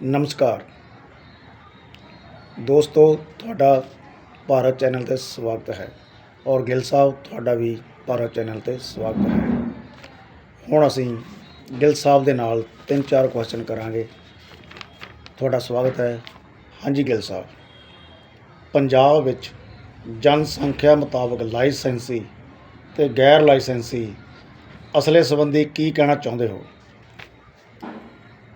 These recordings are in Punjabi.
ਨਮਸਕਾਰ। ਦੋਸਤੋ, ਤੁਹਾਡਾ ਭਾਰਤ ਚੈਨਲ ਤੇ ਸਵਾਗਤ ਹੈ ਔਰ ਗਿੱਲ ਸਾਹਿਬ, ਤੁਹਾਡਾ ਵੀ ਭਾਰਤ ਚੈਨਲ ਤੇ ਸਵਾਗਤ ਹੈ। ਹੁਣ ਅਸੀਂ ਗਿੱਲ ਸਾਹਿਬ ਦੇ ਨਾਲ ਤਿੰਨ ਚਾਰ ਕੁਐਸਚਨ ਕਰਾਂਗੇ। ਤੁਹਾਡਾ ਸਵਾਗਤ ਹੈ। ਹਾਂਜੀ ਗਿੱਲ ਸਾਹਿਬ, ਪੰਜਾਬ ਵਿੱਚ ਜਨਸੰਖਿਆ ਮੁਤਾਬਕ ਲਾਇਸੈਂਸੀ ਤੇ ਗੈਰ ਲਾਇਸੈਂਸੀ ਅਸਲੇ ਸੰਬੰਧੀ ਕੀ ਕਹਿਣਾ ਚਾਹੁੰਦੇ ਹੋ?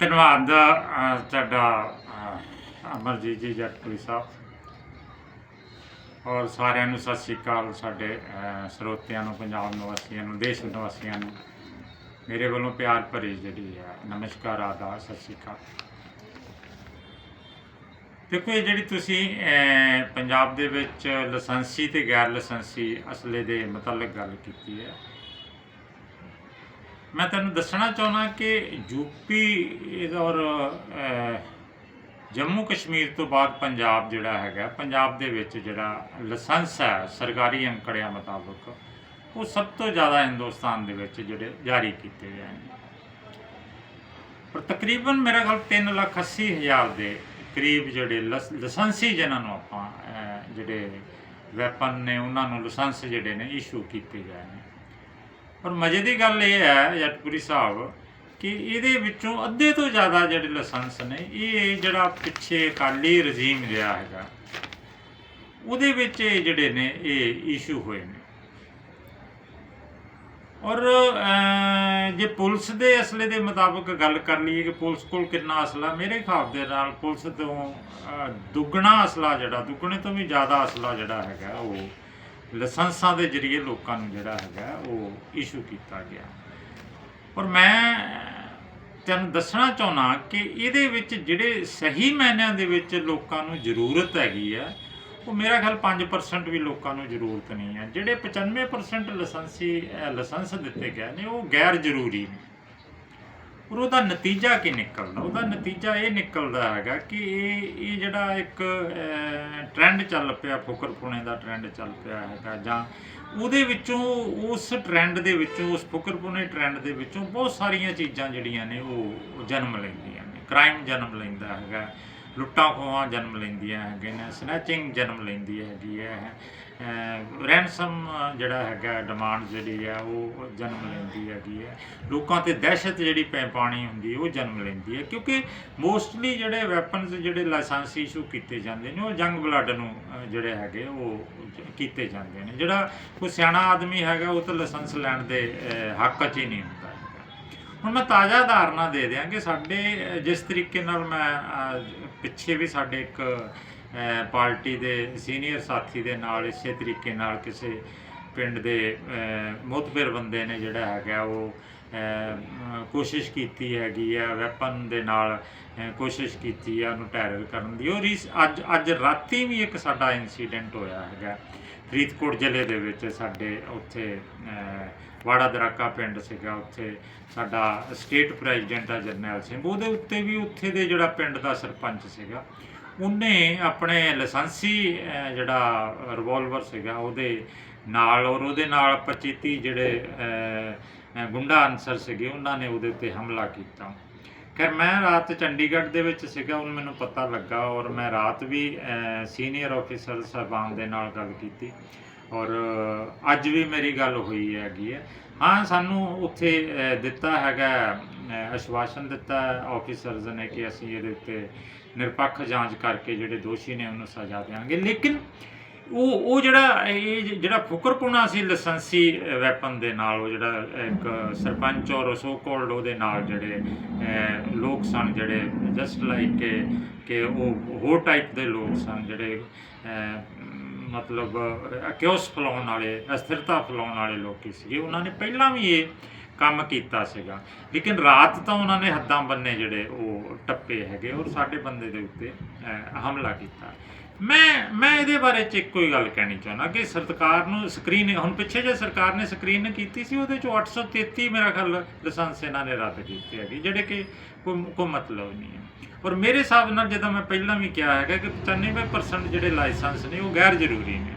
ਧੰਨਵਾਦ ਅਹ, ਤੁਹਾਡਾ ਅਮਰਜੀਤ ਜੀ ਜੱਟਪੁਰੀ ਸਾਹਿਬ। ਔਰ ਸਾਰਿਆਂ ਨੂੰ ਸਤਿ ਸ਼੍ਰੀ ਅਕਾਲ ਸਾਡੇ ਸਰੋਤਿਆਂ ਨੂੰ ਪੰਜਾਬ ਨਿਵਾਸੀਆਂ ਨੂੰ ਦੇਸ਼ ਨਿਵਾਸੀਆਂ ਨੂੰ। ਮੇਰੇ ਵੱਲੋਂ ਪਿਆਰ ਭਰੀ ਜਿਹੜੀ ਹੈ ਨਮਸਕਾਰ ਆਦਾ ਸਤਿ ਸ਼੍ਰੀ ਅਕਾਲ। ਦੇਖੋ ਇਹ ਜਿਹੜੀ ਤੁਸੀਂ ਪੰਜਾਬ ਦੇ ਵਿੱਚ ਲਾਇਸੈਂਸੀ ਤੇ ਗੈਰ ਲਾਇਸੈਂਸੀ ਅਸਲੇ ਦੇ ਮੁਤਲਕ ਗੱਲ ਕੀਤੀ ਹੈ ਮੈਂ ਤੁਹਾਨੂੰ ਦੱਸਣਾ ਚਾਹੁੰਦਾ ਕਿ ਯੂਪੀ ਔਰ ਜੰਮੂ ਕਸ਼ਮੀਰ ਤੋਂ ਬਾਅਦ ਪੰਜਾਬ ਜਿਹੜਾ ਹੈਗਾ, ਪੰਜਾਬ ਦੇ ਵਿੱਚ ਜਿਹੜਾ ਲਾਇਸੈਂਸ ਹੈ, ਸਰਕਾਰੀ ਅੰਕੜਿਆਂ ਮੁਤਾਬਕ, ਉਹ ਸਭ ਤੋਂ ਜ਼ਿਆਦਾ ਹਿੰਦੁਸਤਾਨ ਦੇ ਵਿੱਚ ਜਿਹੜੇ ਜਾਰੀ ਕੀਤੇ ਗਏ ਨੇ। ਪਰ ਤਕਰੀਬਨ ਮੇਰਾ ਖਿਆਲ 3 ਲੱਖ 80 ਹਜ਼ਾਰ ਦੇ ਕਰੀਬ ਜਿਹੜੇ ਲਸ- ਲਾਇਸੈਂਸੀ ਜਿਨ੍ਹਾਂ ਨੂੰ ਆਪਾਂ ਜਿਹੜੇ ਵੈਪਨ ਨੇ, ਉਹਨਾਂ ਨੂੰ ਲਾਇਸੈਂਸ ਜਿਹੜੇ ਨੇ ਇਸ਼ੂ ਕੀਤੇ ਗਏ ਨੇ। ਪਰ ਮਜ਼ੇ ਦੀ ਗੱਲ ਇਹ ਹੈ, ਜਟਪੁਰੀ ਸਾਹਿਬ, ਕਿ ਇਹਦੇ ਵਿੱਚੋਂ ਅੱਧੇ ਤੋਂ ਜ਼ਿਆਦਾ ਜਿਹੜੇ ਲਾਇਸੈਂਸ ਨੇ, ਇਹ ਜਿਹੜਾ ਪਿੱਛੇ ਅਕਾਲੀ ਰਜੀਮ ਰਿਹਾ ਹੈਗਾ, ਉਹਦੇ ਵਿੱਚ ਇਹ ਜਿਹੜੇ ਨੇ, ਇਹ ਇਸ਼ੂ ਹੋਏ ਨੇ। ਔਰ ਜੇ ਪੁਲਿਸ ਦੇ ਅਸਲੇ ਦੇ ਮੁਤਾਬਕ ਗੱਲ ਕਰ ਲਈਏ ਕਿ ਪੁਲਿਸ ਕੋਲ ਕਿੰਨਾ ਅਸਲਾ, ਮੇਰੇ ਹਿਸਾਬ ਦੇ ਨਾਲ ਪੁਲਿਸ ਤੋਂ ਦੁੱਗਣਾ ਅਸਲਾ ਜਿਹੜਾ, ਦੁੱਗਣੇ ਤੋਂ ਵੀ ਜ਼ਿਆਦਾ ਅਸਲਾ ਜਿਹੜਾ ਹੈਗਾ, ਉਹ ਲਾਇਸੈਂਸਾਂ ਦੇ ਜ਼ਰੀਏ ਲੋਕਾਂ ਨੂੰ ਜਿਹੜਾ ਹੈਗਾ ਉਹ ਇਸ਼ੂ ਕੀਤਾ ਗਿਆ। ਔਰ ਮੈਂ ਤੈਨੂੰ ਦੱਸਣਾ ਚਾਹੁੰਦਾ ਕਿ ਇਹਦੇ ਵਿੱਚ ਜਿਹੜੇ ਸਹੀ ਮਾਇਨਿਆਂ ਦੇ ਵਿੱਚ ਲੋਕਾਂ ਨੂੰ ਜ਼ਰੂਰਤ ਹੈਗੀ ਹੈ ਉਹ ਮੇਰਾ ਖਿਆਲ 5% ਵੀ ਲੋਕਾਂ ਨੂੰ ਜ਼ਰੂਰਤ ਨਹੀਂ ਹੈ ਜਿਹੜੇ 95% ਲਾਇਸੈਂਸੀ ਲਾਇਸੈਂਸ ਦਿੱਤੇ ਗਏ ਨੇ, ਉਹ ਗੈਰ ਜ਼ਰੂਰੀ ਨੇ। ਔਰ ਉਹਦਾ ਨਤੀਜਾ ਕੀ ਨਿਕਲਦਾ? ਉਹਦਾ ਨਤੀਜਾ ਇਹ ਨਿਕਲਦਾ ਹੈਗਾ ਕਿ ਇਹ ਇਹ ਜਿਹੜਾ ਇੱਕ ਟ੍ਰੈਂਡ ਚੱਲ ਪਿਆ ਫੁਕਰਪੁਣੇ ਦਾ ਟ੍ਰੈਂਡ ਚੱਲ ਪਿਆ ਹੈਗਾ ਜਾਂ ਉਹਦੇ ਵਿੱਚੋਂ, ਉਸ ਟ੍ਰੈਂਡ ਦੇ ਵਿੱਚੋਂ, ਉਸ ਫੁਕਰਪੁਣੇ ਟ੍ਰੈਂਡ ਦੇ ਵਿੱਚੋਂ ਬਹੁਤ ਸਾਰੀਆਂ ਚੀਜ਼ਾਂ ਜਿਹੜੀਆਂ ਨੇ ਉਹ ਜਨਮ ਲੈਂਦੀਆਂ ਨੇ ਕ੍ਰਾਈਮ ਜਨਮ ਲੈਂਦਾ ਹੈਗਾ। ਲੁੱਟਾਂ ਖੋਹਾਂ ਜਨਮ ਲੈਂਦੀਆਂ ਹੈਗੇ ਨੇ ਸਨੈਚਿੰਗ ਜਨਮ ਲੈਂਦੀ ਹੈਗੀ ਹੈ ਰੈਂਸਮ ਜਿਹੜਾ ਹੈਗਾ ਡਿਮਾਂਡ ਜਿਹੜੀ ਹੈ, ਉਹ ਜਨਮ ਲੈਂਦੀ ਹੈਗੀ ਹੈ। ਲੋਕਾਂ ਤੇ ਦਹਿਸ਼ਤ ਜਿਹੜੀ ਪੈ ਪਾਣੀ ਹੁੰਦੀ, ਉਹ ਜਨਮ ਲੈਂਦੀ ਹੈ, ਕਿਉਂਕਿ ਮੋਸਟਲੀ ਜਿਹੜੇ ਵੈਪਨਸ ਜਿਹੜੇ ਲਾਇਸੈਂਸ ਇਸ਼ੂ ਕੀਤੇ ਜਾਂਦੇ ਨੇ, ਉਹ ਜੰਗ ਬਲੱਡ ਨੂੰ ਜਿਹੜੇ ਹੈਗੇ, ਉਹ ਕੀਤੇ ਜਾਂਦੇ ਨੇ। ਜਿਹੜਾ ਕੋਈ ਸਿਆਣਾ ਆਦਮੀ ਹੈਗਾ, ਉਹ ਤਾਂ ਲਾਇਸੈਂਸ ਲੈਣ ਦੇ ਹੱਕ 'ਚ ਹੀ ਨਹੀਂ ਹੁੰਦਾ। ਹੈਗਾ ਹੁਣ ਮੈਂ ਤਾਜ਼ਾ ਧਾਰਨਾ ਦੇ ਦਿਆਂ ਕਿ ਸਾਡੇ ਜਿਸ ਤਰੀਕੇ ਨਾਲ ਮੈਂ ਪਿੱਛੇ ਵੀ ਸਾਡੇ ਇੱਕ ਪਾਰਟੀ ਦੇ ਸੀਨੀਅਰ ਸਾਥੀ ਦੇ ਨਾਲ ਇਸੇ ਤਰੀਕੇ ਨਾਲ ਕਿਸੇ ਪਿੰਡ ਦੇ ਅਹ, ਮੁਤਬਰ ਬੰਦੇ ਨੇ ਜਿਹੜਾ ਹੈਗਾ ਉਹ ਕੋਸ਼ਿਸ਼ ਕੀਤੀ ਹੈਗੀ ਹੈ ਵੈਪਨ ਦੇ ਨਾਲ ਕੋਸ਼ਿਸ਼ ਕੀਤੀ ਹੈ ਉਹਨੂੰ ਟੈਰਰ ਕਰਨ ਦੀ। ਔਰ ਇਸ ਅੱਜ ਅੱਜ ਰਾਤੀ ਵੀ ਇੱਕ ਸਾਡਾ ਇਨਸੀਡੈਂਟ ਹੋਇਆ ਹੈਗਾ। ਫਰੀਦਕੋਟ ਜ਼ਿਲ੍ਹੇ ਦੇ ਵਿੱਚ ਸਾਡੇ ਉੱਥੇ ਵਾੜਾ ਦਰਾਕਾ ਪਿੰਡ ਸੀਗਾ, ਉੱਥੇ ਸਾਡਾ ਸਟੇਟ ਪ੍ਰੈਜ਼ੀਡੈਂਟ ਆ ਜਰਨੈਲ ਸਿੰਘ। ਉਹਦੇ ਉੱਤੇ ਵੀ ਉੱਥੇ ਦੇ ਜਿਹੜਾ ਪਿੰਡ ਦਾ ਸਰਪੰਚ ਸੀਗਾ, ਉਹਨੇ ਆਪਣੇ ਲਾਇਸੈਂਸੀ ਜਿਹੜਾ ਰਿਵਾਲਵਰ ਸੀਗਾ, ਉਹਦੇ ਨਾਲ ਔਰ ਉਹਦੇ ਨਾਲ 25 ਜਿਹੜੇ ਗੁੰਡਾ ਅਨਸਰ ਸੀਗੇ, ਉਹਨਾਂ ਨੇ ਉਹਦੇ ਉੱਤੇ ਹਮਲਾ ਕੀਤਾ। ਖੈਰ, ਮੈਂ ਰਾਤ ਚੰਡੀਗੜ੍ਹ ਦੇ ਵਿੱਚ ਸੀਗਾ ਉਹਨੂੰ ਮੈਨੂੰ ਪਤਾ ਲੱਗਾ ਔਰ ਮੈਂ ਰਾਤ ਵੀ ਸੀਨੀਅਰ ਆਫੀਸਰ ਸਾਹਿਬਾਨ ਦੇ ਨਾਲ ਗੱਲ ਕੀਤੀ ਔਰ ਅੱਜ ਵੀ ਮੇਰੀ ਗੱਲ ਹੋਈ ਹੈਗੀ ਹੈ। ਹਾਂ, ਸਾਨੂੰ ਉੱਥੇ ਦਿੱਤਾ ਹੈਗਾ ਅਸ਼ਵਾਸਨ ਦਿੱਤਾ ਆਫੀਸਰਸ ਨੇ ਕਿ ਅਸੀਂ ਇਹਦੇ ਉੱਤੇ ਨਿਰਪੱਖ ਜਾਂਚ ਕਰਕੇ ਜਿਹੜੇ ਦੋਸ਼ੀ ਨੇ ਉਹਨੂੰ ਸਜ਼ਾ ਦੇਵਾਂਗੇ। ਲੇਕਿਨ ਉਹ ਉਹ ਜਿਹੜਾ ਇਹ ਜਿਹੜਾ ਫੁਕਰਪੁਣਾ ਸੀ ਲਾਇਸੈਂਸੀ ਵੈਪਨ ਦੇ ਨਾਲ, ਉਹ ਜਿਹੜਾ ਇੱਕ ਸਰਪੰਚ ਔਰ ਸੋ ਕਾਲਡ ਉਹਦੇ ਨਾਲ ਜਿਹੜੇ ਲੋਕ ਸਨ ਜਿਹੜੇ ਜਸਟ ਲਾਈਕ ਕਿ ਕਿ ਉਹ ਹੋਰ ਟਾਈਪ ਦੇ ਲੋਕ ਸਨ ਜਿਹੜੇ ਮਤਲਬ ਅਕਿਓਸ ਫਲਾਉਣ ਵਾਲੇ, ਅਸਥਿਰਤਾ ਫਲਾਉਣ ਵਾਲੇ ਲੋਕੀ ਸੀਗੇ। ਉਹਨਾਂ ਨੇ ਪਹਿਲਾਂ ਵੀ ਇਹ ਕੰਮ ਕੀਤਾ ਸੀਗਾ। ਲੇਕਿਨ ਰਾਤ ਤਾਂ ਉਹਨਾਂ ਨੇ ਹੱਦਾਂ ਬੰਨੇ ਜਿਹੜੇ ਉਹ ਟੱਪੇ ਹੈਗੇ ਔਰ ਸਾਡੇ ਬੰਦੇ ਦੇ ਉੱਤੇ ਹਮਲਾ ਕੀਤਾ। ਮੈਂ ਮੈਂ ਇਹਦੇ ਬਾਰੇ ਚ ਇੱਕੋ ਹੀ ਗੱਲ ਕਹਿਣੀ ਚਾਹੁੰਦਾ ਕਿ ਸਰਕਾਰ ਨੂੰ ਸਕਰੀਨਿੰਗ ਹੁਣ ਪਿੱਛੇ ਜੇ ਸਰਕਾਰ ਨੇ ਸਕਰੀਨਿੰਗ ਕੀਤੀ ਸੀ, ਉਹਦੇ ਚੋਂ 833 ਮੇਰਾ ਖਿਆਲ ਲਾਇਸੈਂਸ ਇਹਨਾਂ ਨੇ ਰੱਦ ਕੀਤੇ ਹੈਗੇ, ਜਿਹੜੇ ਕਿ ਕੋਈ ਕੋਈ ਮਤਲਬ ਨਹੀਂ ਹੈ। ਔਰ ਮੇਰੇ ਹਿਸਾਬ ਨਾਲ, ਜਦੋਂ ਮੈਂ ਪਹਿਲਾਂ ਵੀ ਕਿਹਾ ਹੈਗਾ ਕਿ 95% ਜਿਹੜੇ ਲਾਇਸੈਂਸ ਨੇ, ਉਹ ਗੈਰ ਜ਼ਰੂਰੀ ਨੇ।